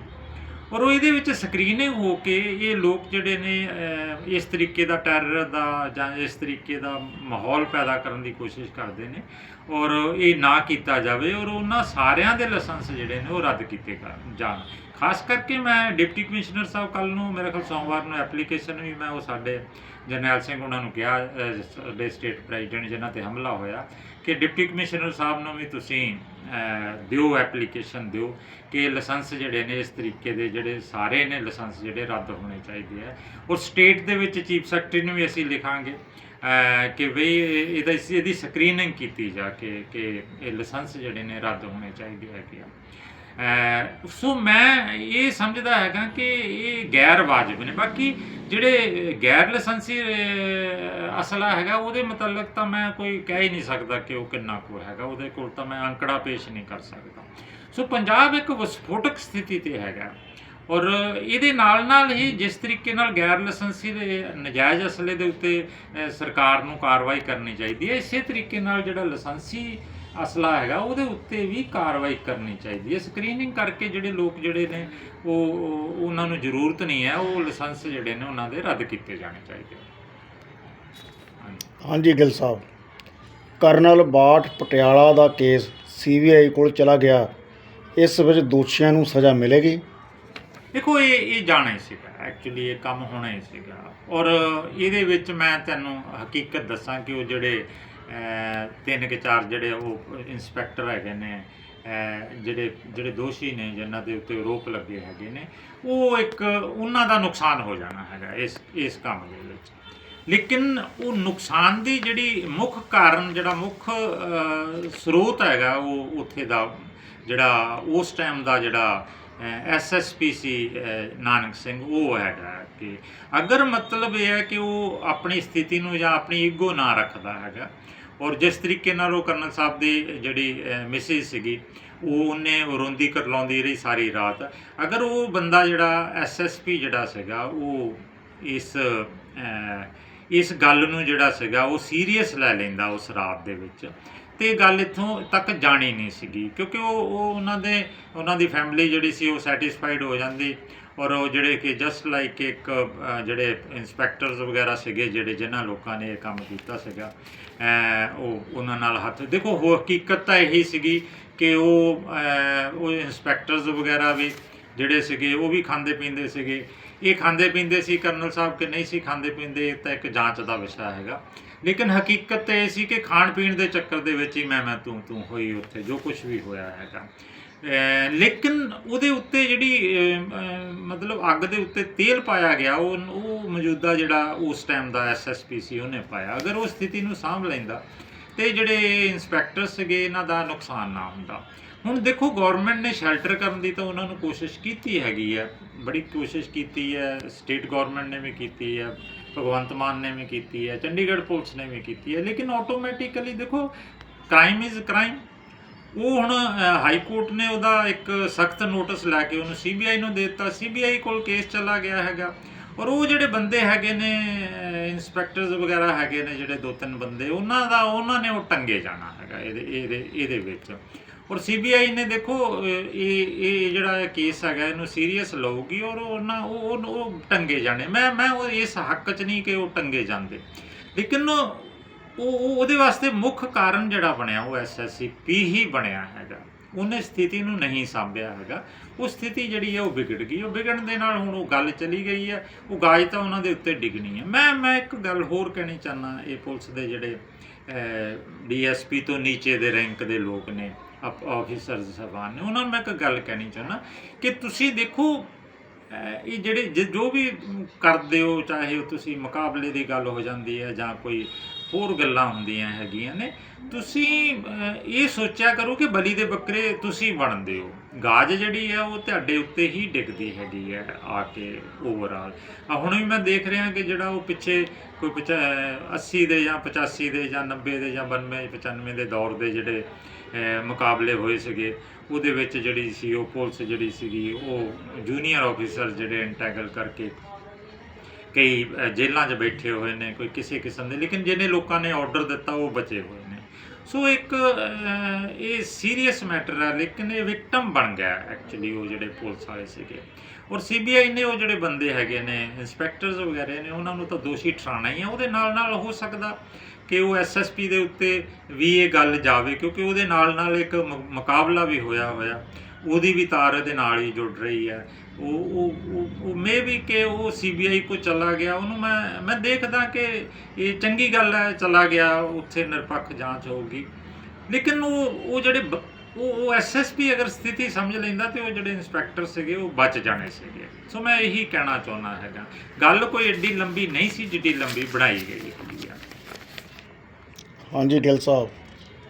ਔਰ ਉਹ ਇਹਦੇ ਵਿੱਚ ਸਕਰੀਨਿੰਗ ਹੋ ਕੇ ਇਹ ਲੋਕ ਜਿਹੜੇ ਨੇ ਇਸ ਤਰੀਕੇ ਦਾ ਟੈਰਰ ਦਾ ਜਾਂ ਇਸ ਤਰੀਕੇ ਦਾ ਮਾਹੌਲ ਪੈਦਾ ਕਰਨ ਦੀ ਕੋਸ਼ਿਸ਼ ਕਰਦੇ ਨੇ ਔਰ ਇਹ ਨਾ ਕੀਤਾ ਜਾਵੇ ਔਰ ਉਹਨਾਂ ਸਾਰਿਆਂ ਦੇ ਲਾਇਸੈਂਸ ਜਿਹੜੇ ਨੇ ਉਹ ਰੱਦ ਕੀਤੇ ਜਾਣ। ਖਾਸ ਕਰਕੇ ਮੈਂ ਡਿਪਟੀ ਕਮਿਸ਼ਨਰ ਸਾਹਿਬ ਕੱਲ ਨੂੰ, ਮੇਰੇ ਖਿਆਲ ਸੋਮਵਾਰ ਨੂੰ ਐਪਲੀਕੇਸ਼ਨ ਵੀ ਮੈਂ ਉਹ ਸਾਡੇ ਜਰਨੈਲ ਸਿੰਘ ਉਹਨਾਂ ਨੂੰ ਕਿਹਾ ਸਾਡੇ ਸਟੇਟ ਪ੍ਰੈਜ਼ੀਡੈਂਟ ਜਿਨ੍ਹਾਂ ਤੇ ਹਮਲਾ ਹੋਇਆ ਕਿ ਡਿਪਟੀ ਕਮਿਸ਼ਨਰ ਸਾਹਿਬ ਨੂੰ ਵੀ ਤੁਸੀਂ ਦਿਓ ਐਪਲੀਕੇਸ਼ਨ ਦਿਓ ਕਿ ਲਾਇਸੈਂਸ ਜਿਹੜੇ ਨੇ ਇਸ ਤਰੀਕੇ ਦੇ ਜਿਹੜੇ ਸਾਰੇ ਨੇ ਲਾਇਸੈਂਸ ਜਿਹੜੇ ਰੱਦ ਹੋਣੇ ਚਾਹੀਦੇ ਆ। ਔਰ ਸਟੇਟ ਦੇ ਵਿੱਚ ਚੀਫ ਸੈਕਟਰੀ ਨੂੰ ਵੀ ਅਸੀਂ ਲਿਖਾਂਗੇ। ਕਿ ਵੀ ਇਹਦਾ ਇਹਦੀ ਸਕਰੀਨਿੰਗ ਕੀਤੀ ਜਾ ਕੇ, ਕਿ ਇਹ ਲਾਇਸੈਂਸ ਜਿਹੜੇ ਨੇ ਰੱਦ ਹੋਣੇ ਚਾਹੀਦੇ ਹੈਗੇ ਆ। ਸੋ ਮੈਂ ਇਹ ਸਮਝਦਾ ਹੈਗਾ ਕਿ ਇਹ ਗੈਰ ਵਾਜਬ ਨੇ। ਬਾਕੀ ਜਿਹੜੇ ਗੈਰ ਲਾਇਸੈਂਸੀ ਅਸਲਾ ਹੈਗਾ, ਉਹਦੇ ਮੁਤਲਕ ਤਾਂ ਮੈਂ ਕੋਈ ਕਹਿ ਹੀ ਨਹੀਂ ਸਕਦਾ ਕਿ ਉਹ ਕਿੰਨਾ ਕੁ ਹੈਗਾ। ਉਹਦੇ ਕੋਲ ਤਾਂ ਮੈਂ ਅੰਕੜਾ ਪੇਸ਼ ਨਹੀਂ ਕਰ ਸਕਦਾ। ਸੋ ਪੰਜਾਬ ਇੱਕ ਵਿਸਫੋਟਕ ਸਥਿਤੀ ਤੇ ਹੈਗਾ। ਔਰ ਇਹਦੇ ਨਾਲ ਨਾਲ ਹੀ ਜਿਸ ਤਰੀਕੇ ਨਾਲ ਗੈਰ ਲਾਇਸੈਂਸੀ ਦੇ ਨਜਾਇਜ਼ ਅਸਲੇ ਦੇ ਉੱਤੇ ਸਰਕਾਰ ਨੂੰ ਕਾਰਵਾਈ ਕਰਨੀ ਚਾਹੀਦੀ ਹੈ, ਇਸੇ ਤਰੀਕੇ ਨਾਲ ਜਿਹੜਾ ਲਾਇਸੈਂਸੀ ਅਸਲਾ ਹੈਗਾ, ਉਹਦੇ ਉੱਤੇ ਵੀ ਕਾਰਵਾਈ ਕਰਨੀ ਚਾਹੀਦੀ ਹੈ। ਸਕਰੀਨਿੰਗ ਕਰਕੇ ਜਿਹੜੇ ਲੋਕ ਜਿਹੜੇ ਨੇ, ਉਹ ਉਹਨਾਂ ਨੂੰ ਜ਼ਰੂਰਤ ਨਹੀਂ ਹੈ, ਉਹ ਲਾਇਸੈਂਸ ਜਿਹੜੇ ਨੇ ਉਹਨਾਂ ਦੇ ਰੱਦ ਕੀਤੇ ਜਾਣੇ ਚਾਹੀਦੇ ਹਾਂਜੀ ਹਾਂਜੀ ਗਿੱਲ ਸਾਹਿਬ, ਕਰਨਲ ਬਾਠ ਪਟਿਆਲਾ ਦਾ ਕੇਸ ਸੀਬੀਆਈ ਕੋਲ ਚਲਾ ਗਿਆ, ਇਸ ਵਿੱਚ ਦੋਸ਼ੀਆਂ ਨੂੰ ਸਜ਼ਾ ਮਿਲੇਗੀ। ਦੇਖੋ, ਇਹ ਇਹ ਜਾਣਾ ਹੀ ਸੀਗਾ। ਐਕਚੁਅਲੀ ਇਹ ਕੰਮ ਹੋਣਾ ਹੀ ਸੀਗਾ। ਔਰ ਇਹਦੇ ਵਿੱਚ ਮੈਂ ਤੁਹਾਨੂੰ ਹਕੀਕਤ ਦੱਸਾਂ ਕਿ ਉਹ ਜਿਹੜੇ ਤਿੰਨ ਕਿ ਚਾਰ ਜਿਹੜੇ ਉਹ ਇੰਸਪੈਕਟਰ ਹੈਗੇ ਨੇ ਜਿਹੜੇ ਜਿਹੜੇ ਦੋਸ਼ੀ ਨੇ, ਜਿਨ੍ਹਾਂ ਦੇ ਉੱਤੇ ਰੋਪ ਲੱਗੇ ਹੈਗੇ ਨੇ, ਉਹ ਇੱਕ ਉਹਨਾਂ ਦਾ ਨੁਕਸਾਨ ਹੋ ਜਾਣਾ ਹੈਗਾ ਇਸ ਇਸ ਕੰਮ ਦੇ ਵਿੱਚ। ਲੇਕਿਨ ਉਹ ਨੁਕਸਾਨ ਦੀ ਜਿਹੜੀ ਮੁੱਖ ਕਾਰਨ, ਜਿਹੜਾ ਮੁੱਖ ਸਰੋਤ ਹੈਗਾ, ਉਹ ਉੱਥੇ ਦਾ ਜਿਹੜਾ, ਉਸ ਟਾਈਮ ਦਾ ਜਿਹੜਾ ਐਸਐਸਪੀਸੀ ਨਾਨਕ ਸਿੰਘ, ਉਹ ਹੈਗਾ ਕਿ ਅਗਰ ਮਤਲਬ ਇਹ ਹੈ ਕਿ ਉਹ ਆਪਣੀ ਸਥਿਤੀ ਨੂੰ ਜਾਂ ਆਪਣੀ ਈਗੋ ਨਾ ਰੱਖਦਾ ਹੈਗਾ, ਔਰ ਜਿਸ ਤਰੀਕੇ ਨਾਲ ਉਹ ਕਰਨਲ ਸਾਹਿਬ ਦੀ ਜਿਹੜੀ ਮਿਸਿਸ ਸੀਗੀ, ਉਹ ਉਹਨੇ ਰੋਂਦੀ ਕਰਲਾਉਂਦੀ ਰਹੀ ਸਾਰੀ ਰਾਤ। ਅਗਰ ਉਹ ਬੰਦਾ ਜਿਹੜਾ ਐਸਐਸਪੀ ਜਿਹੜਾ ਸੀਗਾ, ਉਹ ਇਸ ਇਸ ਗੱਲ ਨੂੰ ਜਿਹੜਾ ਸੀਗਾ, ਉਹ ਸੀਰੀਅਸ ਲੈ ਲੈਂਦਾ ਉਸ ਰਾਤ ਦੇ ਵਿੱਚ। ਤੇ ਇਹ ਗੱਲ ਇੱਥੋਂ ਤੱਕ ਜਾਣੀ ਨਹੀਂ ਸੀਗੀ, ਕਿਉਂਕਿ ਉਹ ਉਹ ਉਹਨਾਂ ਦੇ, ਉਹਨਾਂ ਦੀ ਫੈਮਿਲੀ ਜਿਹੜੀ ਸੀ ਉਹ ਸੈਟੀਸਫਾਈਡ ਹੋ ਜਾਂਦੀ ਔਰ ਉਹ ਜਿਹੜੇ ਕਿ ਜਸਟ ਲਾਈਕ ਇੱਕ ਜਿਹੜੇ ਇਨਸਪੈਕਟਰਸ ਵਗੈਰਾ ਸੀਗੇ, ਜਿਹੜੇ ਜਿਨ੍ਹਾਂ ਲੋਕਾਂ ਨੇ ਇਹ ਕੰਮ ਕੀਤਾ ਸੀਗਾ ਉਹ ਉਹਨਾਂ ਨਾਲ ਹੱਥ, ਦੇਖੋ ਹੋ ਹਕੀਕਤ ਤਾਂ ਇਹੀ ਸੀਗੀ ਕਿ ਉਹ ਉਹ ਇਨਸਪੈਕਟਰਸ ਵਗੈਰਾ ਵੀ ਜਿਹੜੇ ਸੀਗੇ, ਉਹ ਵੀ ਖਾਂਦੇ ਪੀਂਦੇ ਸੀਗੇ। ਇਹ ਖਾਂਦੇ ਪੀਂਦੇ ਸੀ ਕਰਨਲ ਸਾਹਿਬ ਕਿ ਨਹੀਂ ਸੀ ਖਾਂਦੇ ਪੀਂਦੇ, ਇਹ ਤਾਂ ਇੱਕ ਜਾਂਚ ਦਾ ਵਿਸ਼ਾ ਹੈਗਾ। ਲੇਕਿਨ ਹਕੀਕਤ ਇਹ ਸੀ ਕਿ ਖਾਣ ਪੀਣ ਦੇ ਚੱਕਰ ਦੇ ਵਿੱਚ ਹੀ ਮੈਂ ਮੈਂ ਤੂੰ ਤੂੰ ਹੋਈ ਉੱਥੇ, ਜੋ ਕੁਝ ਵੀ ਹੋਇਆ ਹੈਗਾ। ਲੇਕਿਨ ਉਹਦੇ ਉੱਤੇ ਜਿਹੜੀ ਮਤਲਬ ਅੱਗ ਦੇ ਉੱਤੇ ਤੇਲ ਪਾਇਆ ਗਿਆ, ਉਹ ਉਹ ਮੌਜੂਦਾ ਜਿਹੜਾ ਉਸ ਟਾਈਮ ਦਾ ਐਸਐਸਪੀ ਸੀ, ਉਹਨੇ ਪਾਇਆ। ਅਗਰ ਉਹ ਸਥਿਤੀ ਨੂੰ ਸਾਂਭ ਲੈਂਦਾ, ਤੇ ਜਿਹੜੇ ਇਨਸਪੈਕਟਰ ਸੀਗੇ, ਇਹਨਾਂ ਦਾ ਨੁਕਸਾਨ ਨਾ ਹੁੰਦਾ। ਹੁਣ ਦੇਖੋ ਗਵਰਨਮੈਂਟ ਨੇ ਸ਼ੈਲਟਰ ਕਰਨ ਦੀ ਤਾਂ ਉਹਨਾਂ ਨੂੰ ਕੋਸ਼ਿਸ਼ ਕੀਤੀ ਹੈਗੀ ਹੈ। ਬੜੀ ਕੋਸ਼ਿਸ਼ ਕੀਤੀ ਹੈ ਸਟੇਟ ਗਵਰਨਮੈਂਟ ਨੇ ਵੀ ਕੀਤੀ ਹੈ। ਭਗਵੰਤ ਮਾਨ ਨੇ ਵੀ ਕੀਤੀ ਹੈ, ਚੰਡੀਗੜ੍ਹ ਪੁਲਿਸ ਨੇ ਵੀ ਕੀਤੀ ਹੈ, ਲੇਕਿਨ ਆਟੋਮੈਟਿਕਲੀ ਦੇਖੋ ਕ੍ਰਾਈਮ ਇਜ਼ ਕ੍ਰਾਈਮ ਉਹ ਹੁਣ ਹਾਈ ਕੋਰਟ ਨੇ ਉਹਦਾ ਇੱਕ ਸਖਤ ਨੋਟਿਸ ਲੈ ਕੇ ਉਹਨੂੰ ਸੀਬੀਆਈ ਨੂੰ ਦੇ ਦਿੱਤਾ। ਸੀਬੀਆਈ ਕੋਲ ਕੇਸ ਚਲਾ ਗਿਆ ਹੈਗਾ। ਔਰ ਉਹ ਜਿਹੜੇ ਬੰਦੇ ਹੈਗੇ ਨੇ ਇਨਸਪੈਕਟਰਸ ਵਗੈਰਾ ਹੈਗੇ ਨੇ, ਜਿਹੜੇ ਦੋ ਤਿੰਨ ਬੰਦੇ, ਉਹਨਾਂ ਦਾ, ਉਹਨਾਂ ਨੇ ਉਹ ਟੰਗੇ ਜਾਣਾ ਹੈਗਾ ਇਹਦੇ ਇਹਦੇ ਇਹਦੇ ਵਿੱਚ। ਔਰ ਸੀਬੀਆਈ ਨੇ ਦੇਖੋ ਇਹ ਇਹ ਜਿਹੜਾ ਕੇਸ ਹੈਗਾ, ਇਹਨੂੰ ਸੀਰੀਅਸ ਲਊਗੀ ਔਰ ਉਹਨਾਂ ਉਹ, ਉਹ- ਟੰਗੇ ਜਾਣੇ। ਮੈਂ ਮੈਂ ਉਹ ਇਸ ਹੱਕ 'ਚ ਨਹੀਂ ਕਿ ਉਹ ਟੰਗੇ ਜਾਂਦੇ। ਲੇਕਿਨ ਉਹ ਉਹ, ਉਹਦੇ ਵਾਸਤੇ ਮੁੱਖ ਕਾਰਨ ਜਿਹੜਾ ਬਣਿਆ, ਉਹ ਐਸਐਸਸੀਪੀ ਹੀ ਬਣਿਆ ਹੈਗਾ। ਉਹਨੇ ਸਥਿਤੀ ਨੂੰ ਨਹੀਂ ਸਾਂਭਿਆ ਹੈਗਾ। ਉਹ ਸਥਿਤੀ ਜਿਹੜੀ ਹੈ, ਉਹ ਵਿਗੜ ਗਈ। ਉਹ ਵਿਗੜਨ ਦੇ ਨਾਲ ਹੁਣ ਉਹ ਗੱਲ ਚਲੀ ਗਈ ਹੈ। ਉਹ ਗਾਜ ਤਾਂ ਉਹਨਾਂ ਦੇ ਉੱਤੇ ਡਿੱਗਣੀ ਹੈ। ਮੈਂ ਮੈਂ ਇੱਕ ਗੱਲ ਹੋਰ ਕਹਿਣੀ ਚਾਹਨਾ ਇਹ ਪੁਲਿਸ ਦੇ ਜਿਹੜੇ ਡੀਐਸਪੀ ਤੋਂ ਨੀਚੇ ਦੇ ਰੈਂਕ ਦੇ ਲੋਕ ਨੇ। ਆਫੀਸਰਸ ਸਾਹਿਬਾਨ ਨੇ। ਉਹਨਾਂ ਨੂੰ ਮੈਂ ਇੱਕ ਗੱਲ ਕਹਿਣੀ ਚਾਹਨਾ ਕਿ ਤੁਸੀਂ ਦੇਖੋ ਇਹ ਜਿਹੜੇ ਜ- ਜੋ ਵੀ ਕਰਦੇ ਹੋ, ਚਾਹੇ ਉਹ ਤੁਸੀਂ ਮੁਕਾਬਲੇ ਦੀ ਗੱਲ ਹੋ ਜਾਂਦੀ ਹੈ ਜਾਂ ਕੋਈ ਹੋਰ ਗੱਲਾਂ ਹੁੰਦੀਆਂ ਹੈਗੀਆਂ ਨੇ, ਤੁਸੀਂ ਇਹ ਸੋਚਿਆ ਕਰੋ ਕਿ ਬਲੀ ਦੇ ਬੱਕਰੇ ਤੁਸੀਂ ਬਣਦੇ ਹੋ। ਗਾਜ ਜਿਹੜੀ ਹੈ ਉਹ ਤੁਹਾਡੇ ਉੱਤੇ ਹੀ ਡਿੱਗਦੀ ਹੈਗੀ ਹੈ ਆ ਕੇ ਓਵਰਆਲ ਆ ਹੁਣ ਵੀ ਮੈਂ ਦੇਖ ਰਿਹਾ ਕਿ ਜਿਹੜਾ ਉਹ ਪਿੱਛੇ ਕੋਈ ਪਚਾ- 80 ਦੇ ਜਾਂ 85 ਦੇ ਜਾਂ 90 ਦੇ ਜਾਂ 92 95 ਦੇ ਦੌਰ ਦੇ ਜਿਹੜੇ ਮੁਕਾਬਲੇ ਹੋਏ ਸੀਗੇ, ਉਹਦੇ ਵਿੱਚ ਜਿਹੜੀ ਸੀ ਉਹ ਪੁਲਿਸ ਜਿਹੜੀ ਸੀਗੀ, ਉਹ ਜੂਨੀਅਰ ਆਫੀਸਰ ਜਿਹੜੇ ਇੰਟੈਗਲ ਕਰਕੇ ਕਈ ਜੇਲ੍ਹਾਂ 'ਚ ਬੈਠੇ ਹੋਏ ਨੇ, ਕੋਈ ਕਿਸੇ ਕਿਸਮ ਦੇ। ਲੇਕਿਨ ਜਿਹਨੇ ਲੋਕਾਂ ਨੇ ਆਰਡਰ ਦਿੱਤਾ, ਉਹ ਬਚੇ ਹੋਏ ਸੋ ਇੱਕ ਇਹ ਸੀਰੀਅਸ ਮੈਟਰ ਹੈ, ਲੇਕਿਨ ਇਹ ਵਿਕਟਮ ਬਣ ਗਿਆ ਐਕਚੁਅਲੀ ਉਹ ਜਿਹੜੇ ਪੁਲਿਸ ਵਾਲੇ ਸੀਗੇ। ਔਰ ਸੀਬੀਆਈ ਨੇ ਉਹ ਜਿਹੜੇ ਬੰਦੇ ਹੈਗੇ ਨੇ ਇਨਸਪੈਕਟਰਸ ਵਗੈਰੇ ਨੇ, ਉਹਨਾਂ ਨੂੰ ਤਾਂ ਦੋਸ਼ੀ ਠਹਿਰਾਉਣਾ ਹੀ ਹੈ, ਉਹਦੇ ਨਾਲ ਨਾਲ ਹੋ ਸਕਦਾ। ਕਿ ਉਹ ਐਸਐਸਪੀ ਦੇ ਉੱਤੇ ਵੀ ਇਹ ਗੱਲ ਜਾਵੇ, ਕਿਉਂਕਿ ਉਹਦੇ ਨਾਲ ਨਾਲ ਇੱਕ ਮੁਕਾਬਲਾ ਵੀ ਹੋਇਆ ਹੋਇਆ। ਉਹਦੀ ਵੀ ਤਾਰ ਇਹਦੇ ਨਾਲ ਹੀ ਜੁੜ ਰਹੀ ਹੈ। ਉਹ ਉਹ, ਉਹ- ਉਹ ਮੇ ਵੀ ਕਿ ਉਹ ਸੀਬੀਆਈ ਕੋ ਚਲਾ ਗਿਆ। ਉਹਨੂੰ ਮੈਂ ਮੈਂ ਦੇਖਦਾ ਕਿ ਇਹ ਚੰਗੀ ਗੱਲ ਹੈ, ਚਲਾ ਗਿਆ, ਉੱਥੇ ਨਿਰਪੱਖ ਜਾਂਚ ਹੋਊਗੀ। ਲੇਕਿਨ ਉਹ ਉਹ ਜਿਹੜੇ ਬ- ਉਹ ਉਹ ਐਸਐਸਪੀ ਅਗਰ ਸਥਿਤੀ ਸਮਝ ਲੈਂਦਾ ਤੇ ਉਹ ਜਿਹੜੇ ਇਨਸਪੈਕਟਰ ਸੀਗੇ, ਉਹ ਬਚ ਜਾਣੇ ਸੀਗੇ। ਸੋ ਮੈਂ ਇਹੀ ਕਹਿਣਾ ਚਾਹੁੰਦਾ ਹੈਗਾ। ਗੱਲ ਕੋਈ ਏਡੀ ਲੰਬੀ ਨਹੀਂ ਸੀ, ਜਿੱਡੀ ਲੰਬੀ ਬਣਾਈ ਗਈ ਹੈਗੀ ਆ। ਹਾਂਜੀ ਗਿੱਲ ਸਾਹਿਬ।